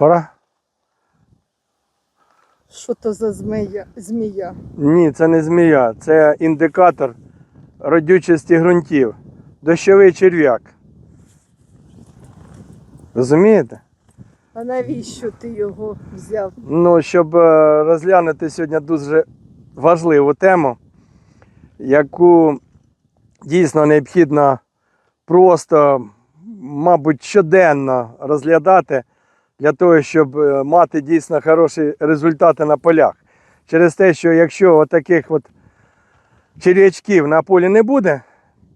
Пора? Що то за змія? змія? Ні, це не змія, це індикатор родючості ґрунтів. Дощовий черв'як. Розумієте? А навіщо ти його взяв? Ну, щоб е, розглянути сьогодні дуже важливу тему, яку дійсно необхідно просто, мабуть, щоденно розглядати для того, щоб е, мати дійсно хороші результати на полях. Через те, що якщо таких от черв'ячків на полі не буде,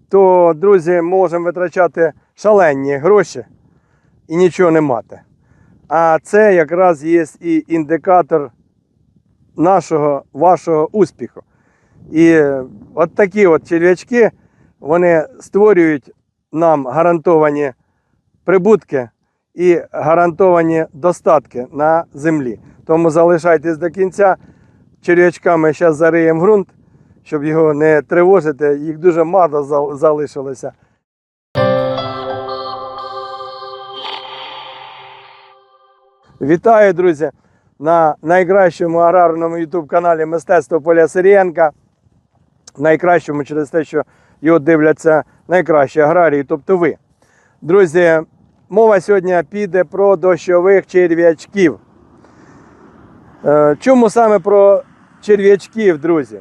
то, друзі, можемо витрачати шалені гроші і нічого не мати. А це якраз є і індикатор нашого, вашого успіху. І от такі от черв'ячки, вони створюють нам гарантовані прибутки і гарантовані достатки на землі. Тому залишайтесь до кінця. Черв'ячками зараз зариємо ґрунт, щоб його не тривожити. Їх дуже мало залишилося. Вітаю, друзі, на найкращому аграрному YouTube каналі Мистецтво Поля Сирієнка. Найкращому через те, що його дивляться найкращі аграрії, тобто ви. Друзі, мова сьогодні піде про дощових черв'ячків. Е, Чому саме про черв'ячків, друзі?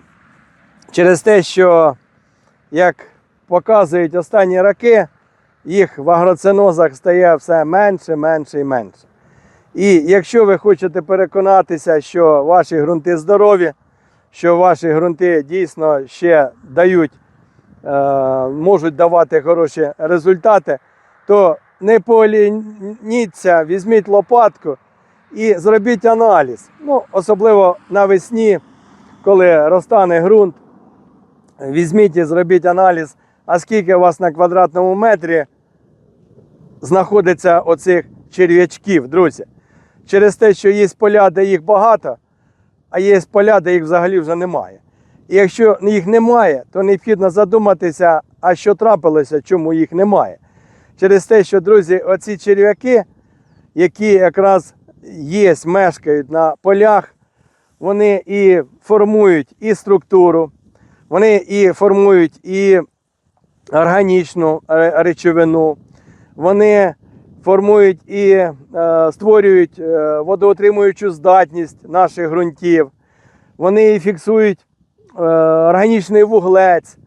Через те, що, як показують останні роки, їх в агроцинозах стає все менше, менше і менше. І якщо ви хочете переконатися, що ваші ґрунти здорові, що ваші ґрунти дійсно ще дають, е, можуть давати хороші результати, то не полініться, візьміть лопатку і зробіть аналіз. Ну, особливо навесні, коли розтане ґрунт, візьміть і зробіть аналіз, а скільки у вас на квадратному метрі знаходиться оцих черв'ячків, друзі. Через те, що є поля, де їх багато, а є поля, де їх взагалі вже немає. І якщо їх немає, то необхідно задуматися, а що трапилося, чому їх немає. Через те, що, друзі, оці черв'яки, які якраз є, мешкають на полях, вони і формують і структуру, вони і формують і органічну речовину, вони формують і е, створюють е, водоотримуючу здатність наших ґрунтів. Вони і фіксують е, органічний вуглець,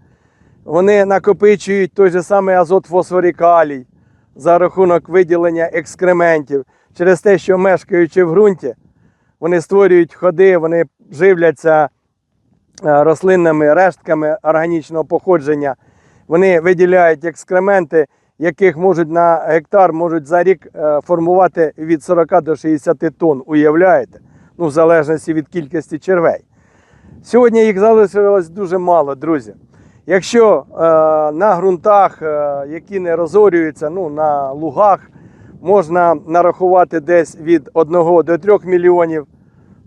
вони накопичують той же самий азот фосфор калій за рахунок виділення екскрементів. Через те, що мешкаючи в ґрунті, вони створюють ходи, вони живляться е, рослинними рештками органічного походження. Вони виділяють екскременти, яких можуть на гектар можуть за рік е, формувати від 40 до 60 тонн. Уявляєте? Ну, в залежності від кількості червей. Сьогодні їх залишилось дуже мало, друзі. Якщо е, на ґрунтах, е, які не розорюються, ну, на лугах, можна нарахувати десь від 1 до 3 мільйонів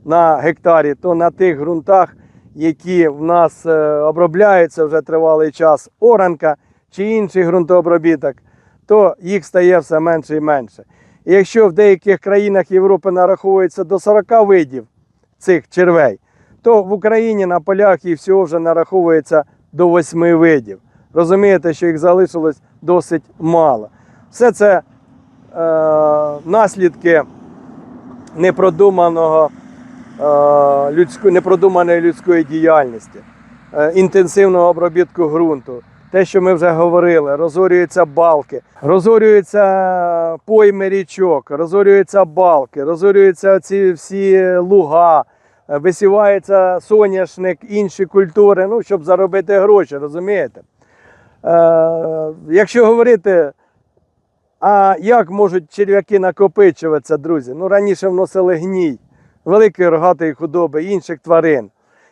на гектарі, то на тих ґрунтах, які в нас е, обробляються вже тривалий час, оранка чи інший ґрунтообробіток, то їх стає все менше і менше. І якщо в деяких країнах Європи нараховується до 40 видів цих червей, то в Україні на полях їх всього вже нараховується до 8 видів. Розумієте, що їх залишилось досить мало. Все це е, наслідки непродуманого е, людсько, непродуманої людської діяльності, е, інтенсивного обробітку ґрунту. Те, що ми вже говорили, розорюються балки, розорюються пойми річок, розорюються балки, розорюються ці всі луга, висівається соняшник, інші культури, ну, щоб заробити гроші, розумієте? Е, якщо говорити, а як можуть черв'яки накопичуватися, друзі? Ну, раніше вносили гній, великої рогатої худоби, інших тварин.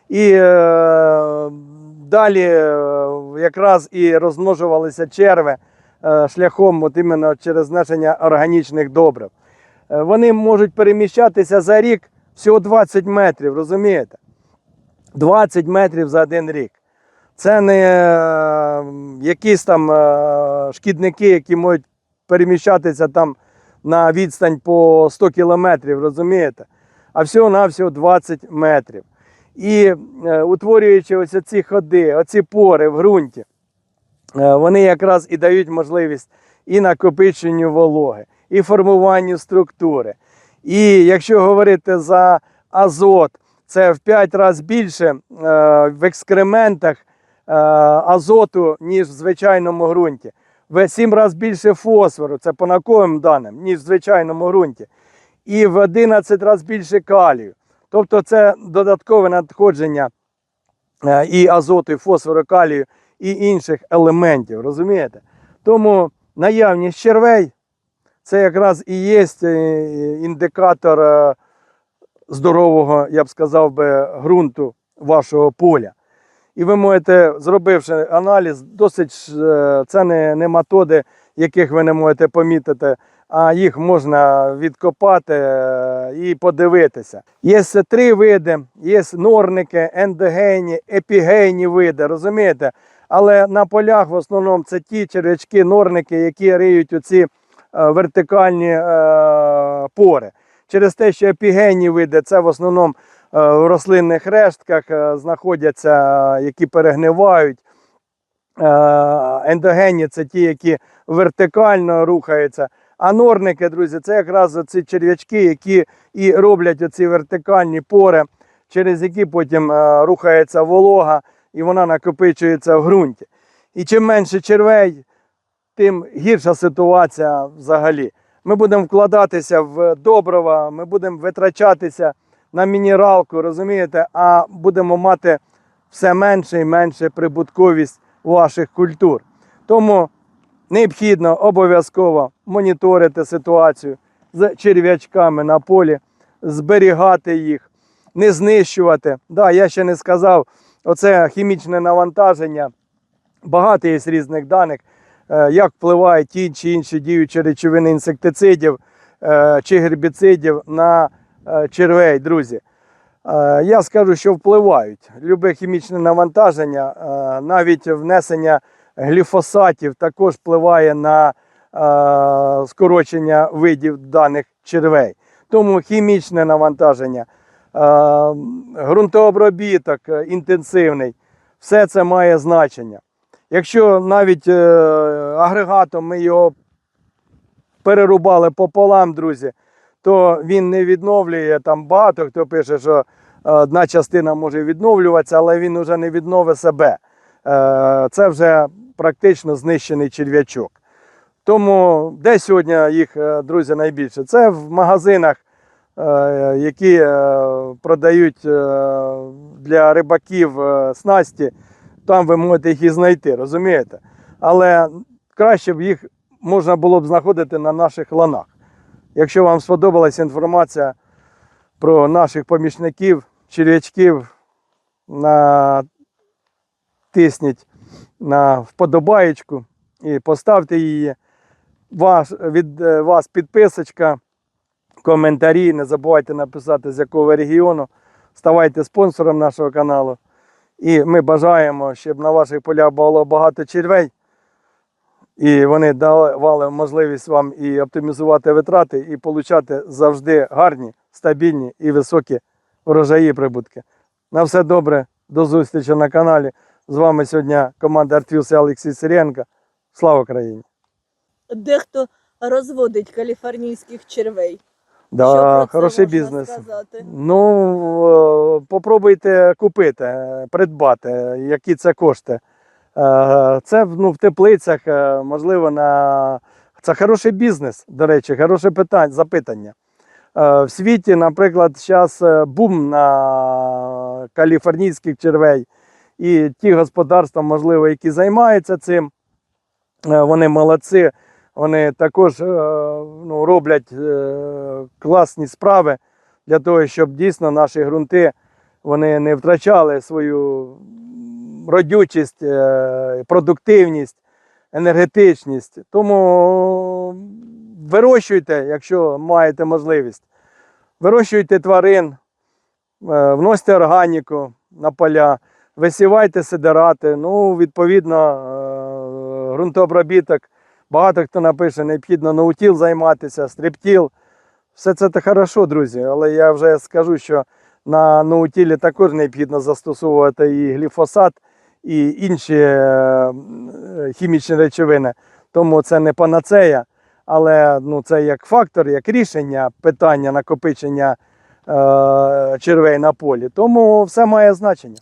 І е, далі е, якраз і розмножувалися черви е, шляхом от іменно через знесення органічних добрив. Е, вони можуть переміщатися за рік всього 20 метрів, розумієте? 20 метрів за один рік. Це не е, якісь там е, шкідники, які можуть переміщатися там на відстань по 100 кілометрів, розумієте? А всього-навсього 20 метрів. І е, утворюючи ось ці ходи, оці пори в ґрунті, вони якраз і дають можливість і накопиченню вологи, і формуванню структури. І якщо говорити за азот, це в 5 разів більше е, в екскрементах е, азоту, ніж в звичайному ґрунті. В 7 разів більше фосфору, це по науковим даним, ніж в звичайному ґрунті. І в 11 разів більше калію. Тобто це додаткове надходження е, і азоту, і фосфору, калію, і інших елементів. Розумієте? Тому наявність червей це якраз і є е, індикатор е, здорового, я б сказав би, ґрунту вашого поля. І ви можете, зробивши аналіз, досить е, це не, не методи, яких ви не можете помітити, а їх можна відкопати е, і подивитися. Є три види: є норники, ендогенні, епігенні види, розумієте? Але на полях в основному це ті черв'ячки, норники, які риють оці е, вертикальні е, пори. Через те, що епігенні види це в основному е, в рослинних рештках е, знаходяться, е, які перегнивають. Е, Ендогенні це ті, які вертикально рухаються. А норники, друзі, це якраз ці черв'ячки, які і роблять оці вертикальні пори, через які потім е, рухається волога і вона накопичується в ґрунті. І чим менше червей, тим гірша ситуація взагалі. Ми будемо вкладатися в добрива, ми будемо витрачатися на мінералку, розумієте, а будемо мати все менше і менше прибутковість ваших культур. Тому необхідно обов'язково моніторити ситуацію з черв'ячками на полі, зберігати їх, не знищувати. Да, я ще не сказав, оце хімічне навантаження. Багато є різних даних, як впливають ті чи інші діючі речовини інсектицидів е, чи гербіцидів на е, червей, друзі. Е, Я скажу, що впливають. Любе хімічне навантаження, е, навіть внесення гліфосатів також впливає на е, скорочення видів даних червей. Тому хімічне навантаження, е, ґрунтообробіток е, інтенсивний, все це має значення. Якщо навіть е, агрегатом ми його перерубали пополам, друзі, то він не відновлює. Там багато хто пише, що е, одна частина може відновлюватися, але він вже не відновить себе. Е, Це вже практично знищений черв'ячок. Тому де сьогодні їх, е, друзі, найбільше? Це в магазинах, які продають для рибаків снасті. Там ви можете їх і знайти, розумієте? Але краще б їх можна було б знаходити на наших ланах. Якщо вам сподобалася інформація про наших помічників, черв'ячків, натисніть на вподобаєчку і поставте її. Ваш, від е, вас підписочка, коментарі. Не забувайте написати, з якого регіону. Ставайте спонсором нашого каналу. І ми бажаємо, щоб на ваших полях було багато червей. І вони давали можливість вам і оптимізувати витрати, і отримати завжди гарні, стабільні і високі врожаї прибутки. На все добре, до зустрічі на каналі. З вами сьогодні команда Артвілс і Олексій Сиренко. Слава Україні! Дехто розводить каліфорнійських червей. Що Да, про це хороший можна бізнес. сказати? Ну, е, попробуйте купити, придбати, які це кошти. Е, Це ну, в теплицях, е, можливо, на це хороший бізнес, до речі, хороше питання, запитання. Е, В світі, наприклад, зараз бум на каліфорнійських червей. І ті господарства, можливо, які займаються цим, вони молодці, вони також ну, роблять класні справи для того, щоб дійсно наші ґрунти вони не втрачали свою родючість, е, продуктивність, енергетичність. Тому вирощуйте, якщо маєте можливість. Вирощуйте тварин, е, вносьте органіку на поля, висівайте сидирати. Ну, відповідно, е, ґрунтообробіток Багато хто напише, необхідно наутіл займатися, стриптіл. Все це те хорошо, друзі, але я вже скажу, що на наутілі також необхідно застосовувати і гліфосат, і інші е, е, хімічні речовини. Тому це не панацея, але ну, це як фактор, як рішення питання накопичення е, червей на полі. Тому все має значення.